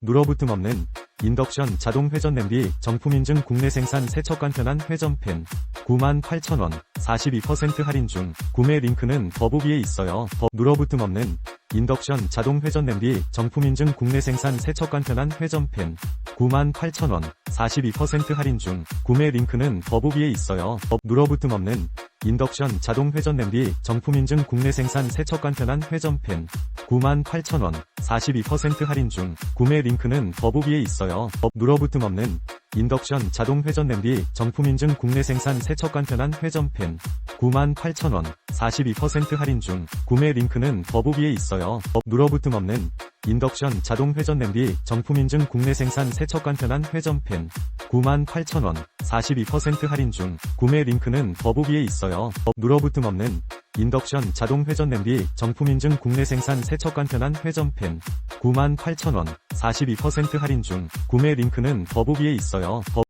눌어붙음 없는 인덕션 자동 회전 냄비 정품 인증 국내 생산 세척 간편한 회전팬 98,000원 42% 할인 중 구매 링크는 더보기에 있어요. 더 눌어붙음 없는 인덕션 자동 회전 냄비 정품 인증 국내 생산 세척 간편한 회전팬 98,000원 42% 할인 중 구매 링크는 더보기에 있어요. 더 눌어붙음 없는 인덕션 자동 회전 냄비 정품 인증 국내 생산 세척 간편한 회전팬 98,000원 42% 할인 중 구매 링크는 더보기에 있어요. 더 눌어붙음 없는 인덕션 자동 회전 냄비 정품 인증 국내 생산 세척 간편한 회전팬 98,000원 42% 할인 중 구매 링크는 더보기에 있어요. 더 눌어붙음 없는 인덕션 자동 회전 냄비 정품 인증 국내 생산 세척 간편한 회전팬 98,000원 42% 할인 중 구매 링크는 더보기에 있어요. 더 눌어붙음 없는 인덕션 자동 회전 냄비 정품 인증 국내 생산 세척 간편한 회전팬 98,000원 42% 할인 중 구매 링크는 더보기에 있어요. 더